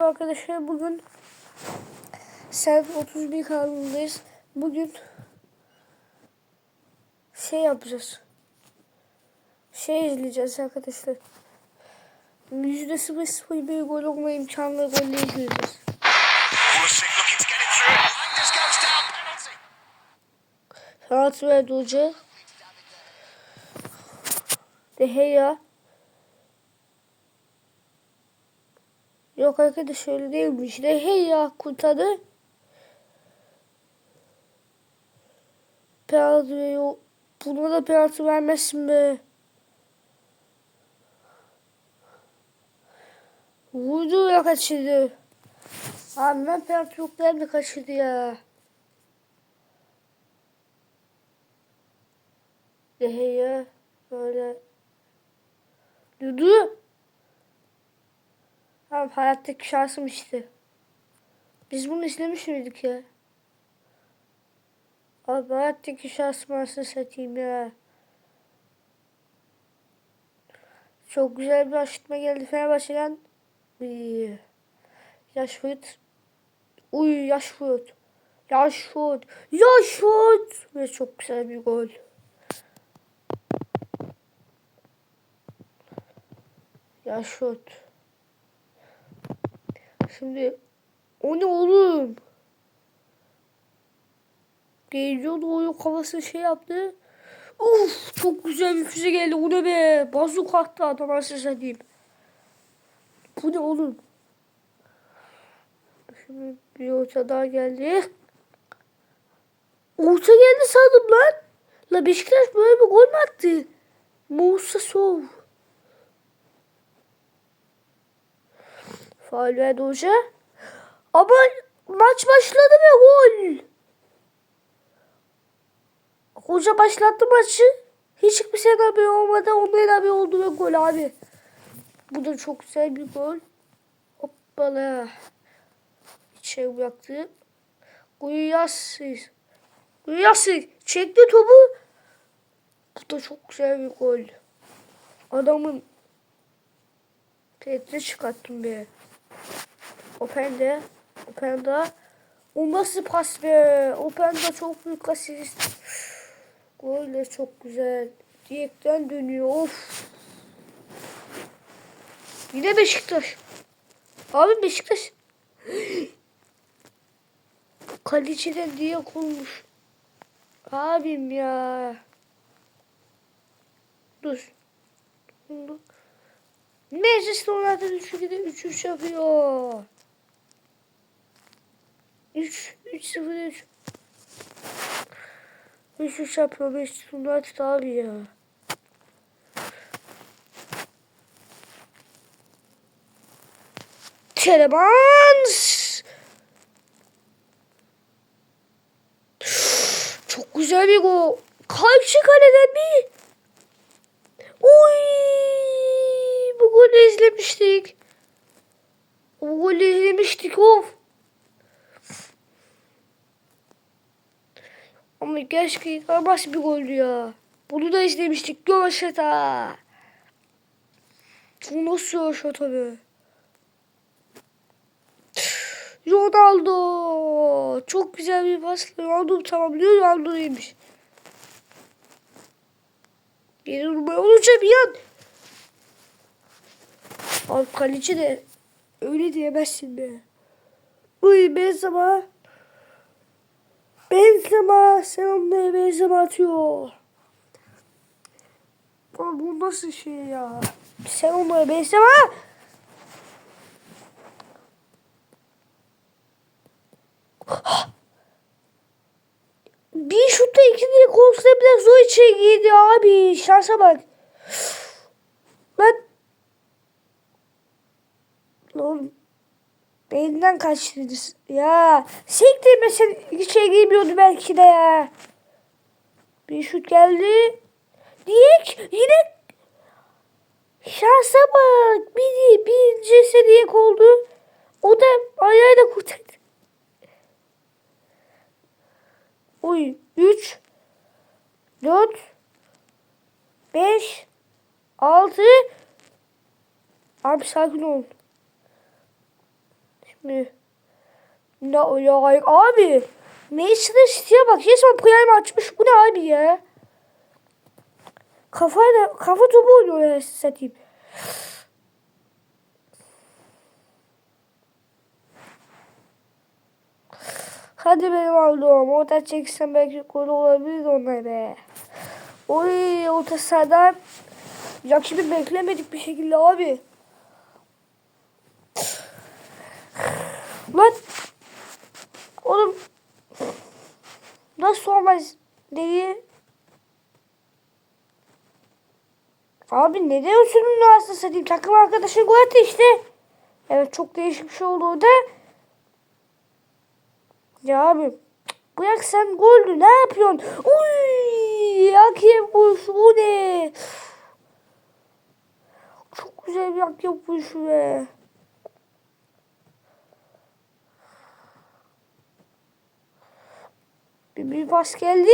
Arkadaşlar bugün sen 31 kanalındayız. Bugün şey yapacağız. Şey izleyeceğiz arkadaşlar. Yüzde sıfır sıfır bir gol olma imkanlı golle izleyeceğiz. Sanat verdi hoca. De Gea. Yok arkadaş öyle değilmiş. De Gea kurtardı. Penaltı veriyor. Buna da penaltı vermezsin be. Vurdu ya kaçırdı. Abi ben penaltı yok nerede kaçırdı ya. Deheye böyle Dudu. Abi hayattaki şansım işte. Biz bunu izlemiş miydik ya? Abi hayattaki şansım nasıl satayım ya. Çok güzel bir aşıtma geldi Fenerbahçe'den. Uy. Yaşfurt. Uy Yaşfurt. Yaşfurt. Yaşfurt. Ve çok güzel bir gol. Yaşfurt. Şimdi o ne oğlum? Geliyordu o kafası şey yaptı. Uf çok güzel bir füze geldi. O ne be? Bazuk attı adam nasıl satayım. Bu ne oğlum? Şimdi bir orta daha geldi. Orta geldi sandım lan. La Beşiktaş böyle bir gol mü attı? Musa Sov. Faal verdi hoca. Ama maç başladı ve gol. Hoca başlattı maçı. Hiçbir senaryo olmadan onların bir oldu ve gol abi. Bu da çok güzel bir gol. Hoppala. İçeri bıraktı. Guyasız. Guyasız. Çekti topu. Bu da çok güzel bir gol. Adamın Tehdit çıkarttım be. Open de. Open da. O nasıl pas be? Open da çok büyük asist. Gol de çok güzel. Direkten dönüyor. Of. Yine Beşiktaş. Abi Beşiktaş. Kaleciden diye olmuş. Abim ya. Dur. Dur. Manchester United 3-2'de 3-3 yapıyor. 3 3-0 3 3-3 yapıyor Manchester United abi ya. Telemans. Çok güzel bir gol. Karşı kaleden bir. Oy! Bu golü izlemiştik. Bu golü izlemiştik of. Ama keşke nasıl bir goldü ya. Bunu da izlemiştik. Göşeta. Bu nasıl şata be? Ronaldo. Çok güzel bir pas. Ronaldo tamamlıyor. Ronaldo'ymuş. Geri numara olunca bir an. Abi kaleci de öyle diyemezsin be. Uy Benzema. Benzema. Sen onlara Benzema atıyor. Abi bu nasıl şey ya? Sen onlara Benzema. Bir şutta iki diye konusunda biraz zor içeri girdi abi. Şansa bak. Ben... Oğlum. Elinden kaçtı. Ya. Siktir mesela içeri girmiyordu belki de ya. Bir şut geldi. Diyek yine şansa bak. Bir, bir cesedi oldu. O da ayağıyla kurtardı. Uy 3 4 5 6 Abi sakin ol. Ne? Ne ya abi? Manchester City'ye bak. Resmen prime açmış. Bu ne abi ya? Kafayla, kafa topu oynuyor satayım. Hadi benim aldığım. Orta çeksem belki gol olabilir onlar be. Oy orta sahadan rakibi beklemedik bir şekilde abi. Lan oğlum nasıl olmaz dedi. Abi neden usulünü aslında satayım? Takım arkadaşın gol attı işte. Evet çok değişik bir şey oldu orada. Ya abi bırak sen goldü ne yapıyorsun? Uy hakem vuruşu bu ne? Çok güzel bir hakem vuruşu be. Bir, bir pas geldi.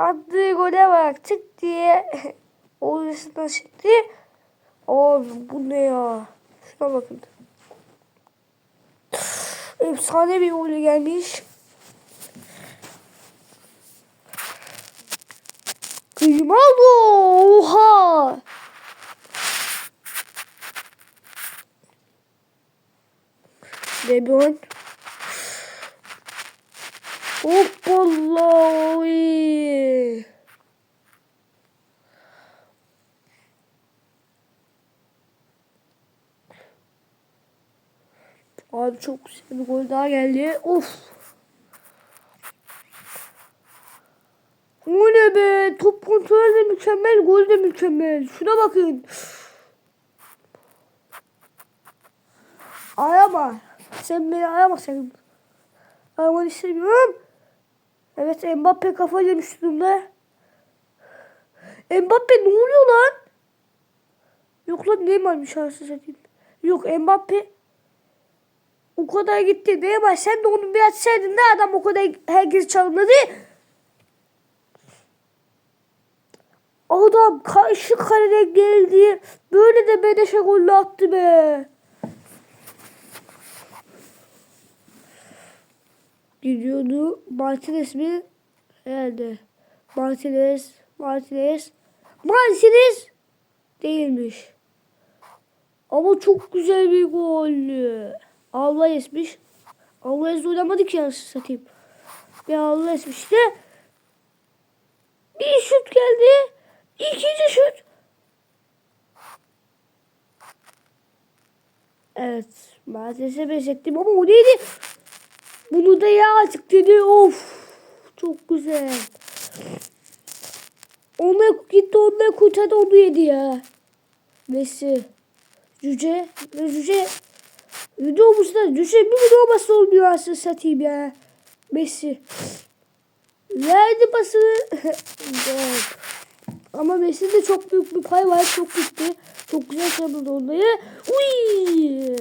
Attığı gole bak tık diye oyuncusuna çıktı. Abi bu ne ya? Şuna bakın. Efsane bir gol gelmiş. Grimaldo! Oha! De Bruyne. Hoppala! Abi çok güzel bir gol daha geldi. Of. O ne be? Top kontrolü de mükemmel, gol de mükemmel. Şuna bakın. Ayama. Sen beni ayama sen. Ayamanı istemiyorum. Evet Mbappe kafa yemiş durumda. Mbappe ne oluyor lan? Yok lan Neymar'mış arası satayım. Yok Mbappe o kadar gitti. Neymar sen de onu bir açsaydın da adam o kadar herkes çalmadı. Adam karşı kalede geldi. Böyle de Bedeş'e golle attı be. Gidiyordu. Martinez mi? Herhalde. Martinez. Martinez. Martinez değilmiş. Ama çok güzel bir gollü. Allah esmiş. Allah es oynamadı ki yanlış satayım. Ya Allah esmişti. Bir şut geldi. İkinci şut. Evet. Maalesef benzettim ama o neydi? Bunu da ya artık dedi. Of. Çok güzel. Ona gitti onunla kurtardı onu yedi ya. Messi. Cüce. Cüce. Videomuzda cüce bir videoması olmuyor aslında satayım ya. Messi. Verdi pasını. Ama Messi de çok büyük bir pay var. Çok gitti. Çok güzel çaldı onları. Uy.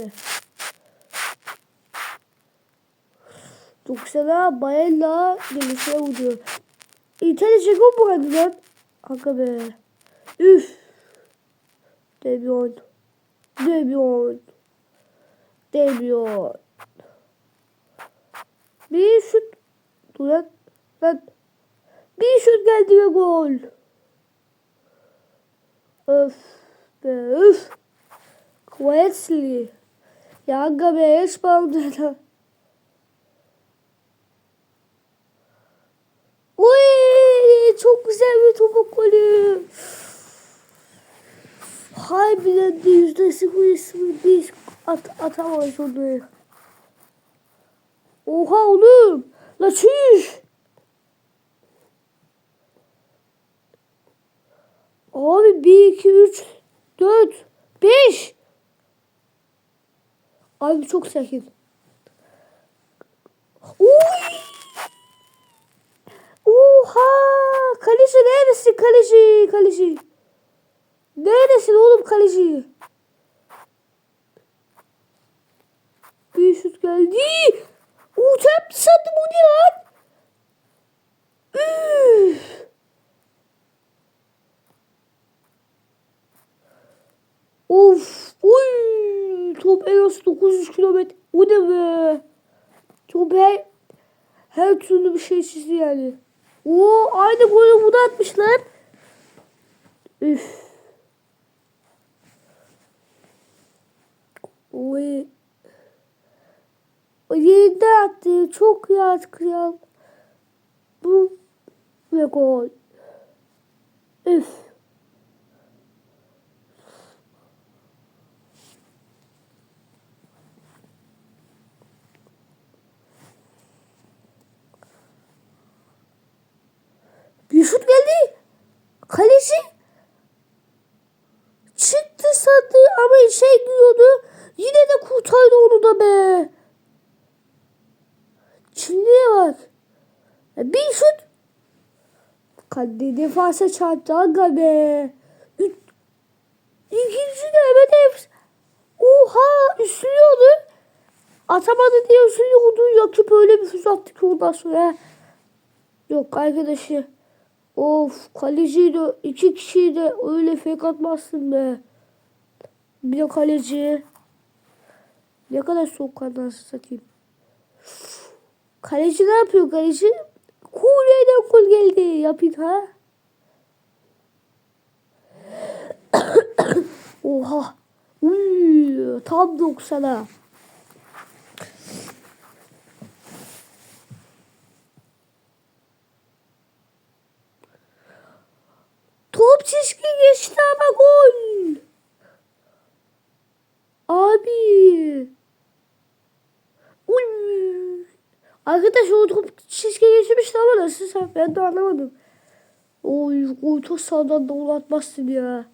90'a Bayella gelişe vuruyor. İtalya gol bu arada lan. Kanka be. Üf. Debion. Debion. Debion. Bir şut. Dur lan. Bir şut geldi ve gol. Öf. Be öf. Kwesley. Ya aga be hiç bağımdı. Uy, çok güzel bir topuk golü. Harbiden de yüzde sıfır bir at, atamayız onu. Oha oğlum. La çüş. Abi 1, 2, 3, 4, 5. Abi çok sakin. Uy. Oha! Kaleci neredesin kaleci? Kaleci. Neredesin oğlum kaleci? Bir şut geldi. Uçak sandım o ne lan? Of. top en az 900 kilometre. O ne be? Top her, her türlü bir şey çizdi yani. Oo aynı golü bu da atmışlar. Üf. Oy. O yerinde attı. Çok yaz kıyal. Bu ve gol. Üf. Bir şut geldi. Kaleci çıktı sandı ama şey gidiyordu. Yine de kurtardı onu da be. Çinli'ye bak. Ya Bir şut. Kalede defansa çarptı aga be. Üç, ikinci de evet hepsi. Oha üstlüyordu. Atamadı diye üstlüyordu. Yakıp öyle bir füze attı ki ondan sonra. Yok arkadaşı. Of kaleci de iki kişiyi de öyle fake atmazsın be. Bir de kaleci. Ne kadar soğukkanlı satayım. Kaleci ne yapıyor kaleci? Kuleyden gol geldi. Yapın ha. Oha. Uy, tam 90'a. Top çizgi geçti ama gol. Abi. Uy. Arkadaş o top çizgi geçmişti ama nasıl sen ben de anlamadım. Oy çok sağdan da atmazsın ya.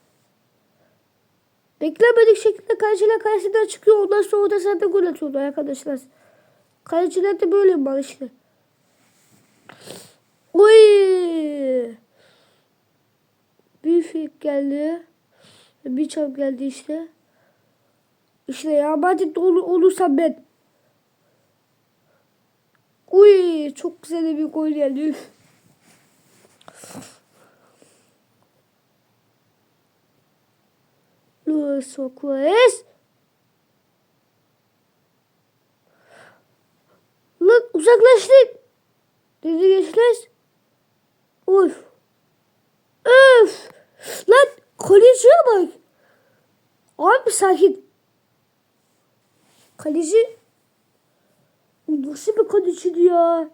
Beklemedik şekilde kaleciler kalesinden çıkıyor. Ondan sonra da zaten gol atıyordu arkadaşlar. Kaleciler de böyle mi işte. Oy. Bir fik geldi. Bir çap geldi işte. İşte ya Madrid ol, olursam ben. Uy çok güzel bir gol geldi. Luis Suarez. Lan uzaklaştık. Dedi geçmez. Uf. Öf. Lan kaleciye bak. Abi sakin. Kaleci nasıl bir kaleciydi ya?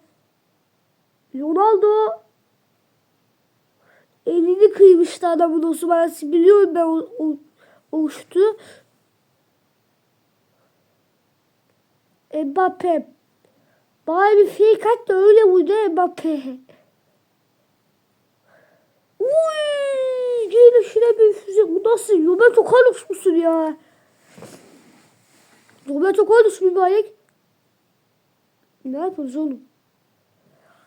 Ronaldo elini kıymıştı adamın o zaman biliyorum ben o, o, o şutu. Mbappe. Bana bir fake at da öyle vurdu Mbappe. Uy, gelişine bir füze. Bu nasıl? Roberto Carlos musun ya? Roberto Carlos mübarek. Ne yapıyoruz oğlum?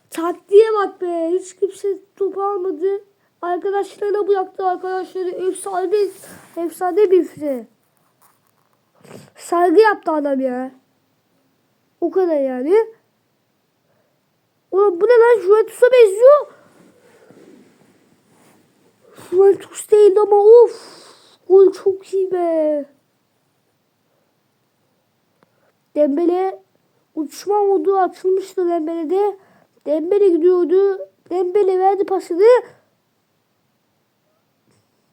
Taktiğe bak be. Hiç kimse topu almadı. Arkadaşlarına bıraktı arkadaşları. Efsane, efsane bir füze. Saygı yaptı adam ya. O kadar yani. Ulan bu ne lan? Juventus'a benziyor. Juventus değil ama of. Gol çok iyi be. Dembele uçma modu açılmıştı Dembele'de. Dembele gidiyordu. Dembele verdi pasını.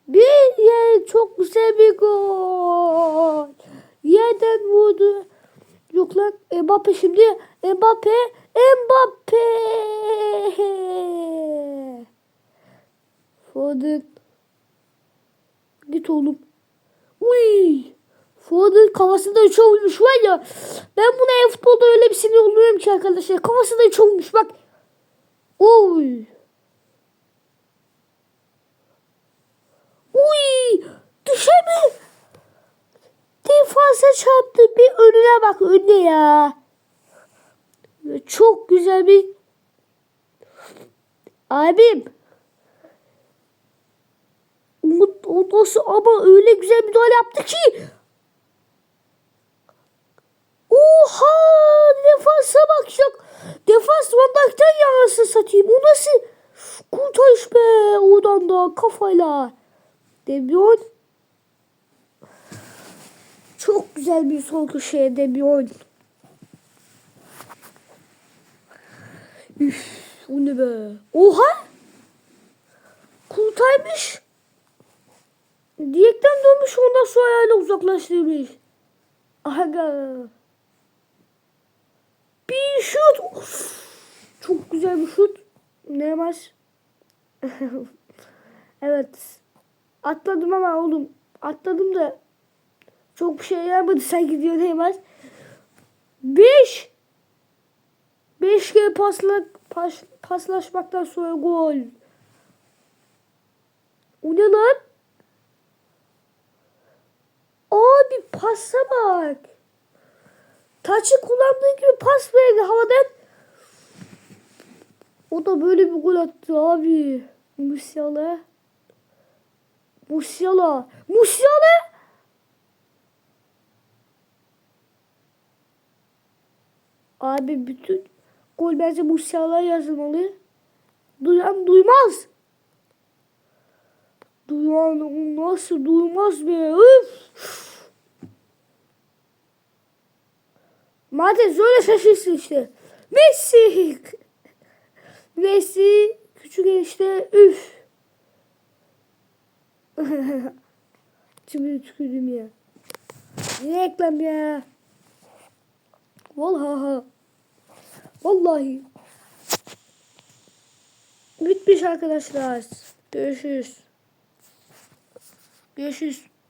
Bir yer çok güzel bir gol. Yerden vurdu. Yok lan Mbappe şimdi. Mbappe. Mbappe. Foden. Git oğlum. Uy. Foden kafasında üç olmuş var ya. Ben buna e-futbolda öyle bir sinir oluyorum ki arkadaşlar. Kafasında üç olmuş bak. Uy. Uy. Düşer mi? Defansa çarptı. Bir önüne bak önüne ya. Çok güzel bir abim. O, o ama öyle güzel müdahale yaptı ki. Oha defansa bak yok. Defans Van yanası satayım. O nasıl kurtarış be oradan da kafayla. De Bruyne çok güzel. bir sol köşeye de oyun. Üf, bu ne be? Oha! Kurtarmış. Diyekten dönmüş ondan sonra ayağıyla uzaklaştırmış. Aga. Bir şut. Of. Çok güzel bir şut. Neymar. evet. Atladım ama oğlum. Atladım da çok bir şey yapmadı sanki diyor Neymar. 5 5 kere pasla, pas, paslaşmaktan sonra gol. O ne lan? Abi pasa bak. Taçı kullandığı gibi pas verdi havadan. O da böyle bir gol attı abi. Musiala. Musiala. Musiala. Abi bütün gol bence Musiala yazılmalı. Duyan duymaz. Duyan nasıl duymaz be? Üf. Madem öyle şaşırsın işte. Messi. Messi küçük enişte üf. Şimdi tükürdüm ya. Ne reklam ya? Vallahi. Vallahi. Bitmiş arkadaşlar. Görüşürüz. Görüşürüz.